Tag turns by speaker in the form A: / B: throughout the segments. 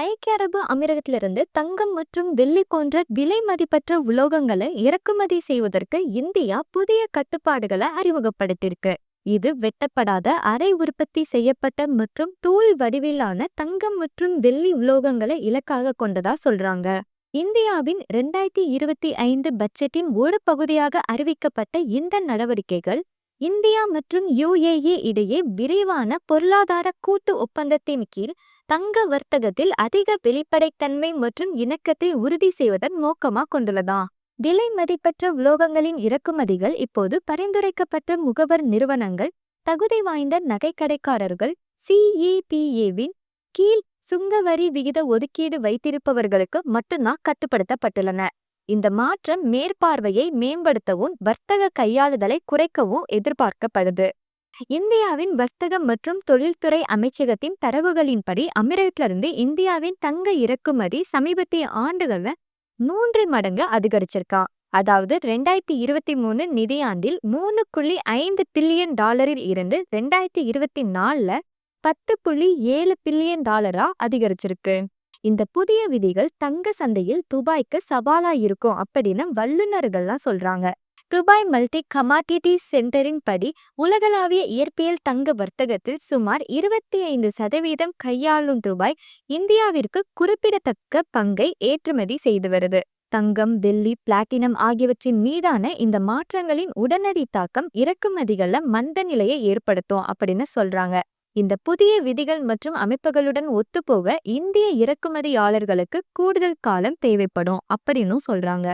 A: ஐக்கிய அரபு அமீரகத்திலிருந்து தங்கம் மற்றும் வெள்ளி போன்ற விலை மதிப்பற்ற உலோகங்களை இறக்குமதி செய்வதற்கு இந்தியா புதிய கட்டுப்பாடுகளை அறிமுகப்படுத்தியிருக்கு. இது வெட்டப்படாத அரை உற்பத்தி செய்யப்பட்ட மற்றும் தூள் வடிவிலான தங்கம் மற்றும் வெள்ளி உலோகங்களை இலக்காக கொண்டதா சொல்றாங்க. இந்தியாவின் ரெண்டாயிரத்தி இருபத்தி ஐந்து பட்ஜெட்டின் ஒரு பகுதியாக அறிவிக்கப்பட்ட இந்த நடவடிக்கைகள் இந்தியா மற்றும் யுஏஇ இடையே விரைவான பொருளாதார கூட்டு ஒப்பந்தத்தின் கீழ் தங்க வர்த்தகத்தில் அதிக வெளிப்படைத்தன்மை மற்றும் இணக்கத்தை உறுதி செய்வதன் நோக்கமாக கொண்டுள்ளதா? விலை மதிப்பற்ற உலோகங்களின் இறக்குமதிகள் இப்போது பரிந்துரைக்கப்பட்ட முகவர் நிறுவனங்கள் தகுதி வாய்ந்த நகைக்கடைக்காரர்கள் சிஇபிஏவின் கீழ் சுங்கவரி விகித ஒதுக்கீடு வைத்திருப்பவர்களுக்கு மட்டும்தான் கட்டுப்படுத்தப்பட்டுள்ளன. இந்த மாற்றம் மேற்பார்வையை மேம்படுத்தவும் வர்த்தக கையாளுதலை குறைக்கவும் எதிர்பார்க்கப்படுது. இந்தியாவின் வர்த்தகம் மற்றும் தொழில்துறை அமைச்சகத்தின் தரவுகளின்படி அமீரகத்திலிருந்து இந்தியாவின் தங்க இறக்குமதி சமீபத்திய ஆண்டுகள்ல மூன்று மடங்கு அதிகரிச்சிருக்கா. அதாவது ரெண்டாயிரத்தி இருபத்தி மூணு நிதியாண்டில் மூணு புள்ளி ஐந்து பில்லியன் டாலரில் இருந்து ரெண்டாயிரத்தி இருபத்தி நாலுல பத்து புள்ளி ஏழு பில்லியன் டாலரா அதிகரிச்சிருக்கு. இந்த புதிய விதிகள் தங்க சந்தையில் துபாய்க்கு சவாலா இருக்கும் அப்படின்னு வல்லுநர்கள்லாம் சொல்றாங்க. துபாய் மல்டி கமாடிட்டி சென்டரின் படி உலகளாவிய இயற்பியல் தங்க வர்த்தகத்தில் சுமார் இருபத்தி ஐந்து சதவீதம் கையாளும் ரூபாய் இந்தியாவிற்கு குறிப்பிடத்தக்க பங்கை ஏற்றுமதி செய்து வருது. தங்கம் வெள்ளி பிளாட்டினம் ஆகியவற்றின் மீதான இந்த மாற்றங்களின் உடனடி தாக்கம் இறக்குமதிகள மந்த நிலையை ஏற்படுத்தும் அப்படின்னு சொல்றாங்க. இந்த புதிய விதிகள் மற்றும் அமைப்புகளுடன் ஒத்துப்போக இந்திய இறக்குமதியாளர்களுக்கு கூடுதல் காலம் தேவைப்படும் அப்படின்னும் சொல்றாங்க.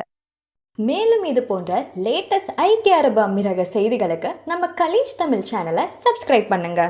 B: மேலும் இது போன்ற லேட்டஸ்ட் ஐக்கிய அரபு அமீரக செய்திகளுக்கு நம்ம கலீஜ் தமிழ் சேனலை சப்ஸ்கிரைப் பண்ணுங்க.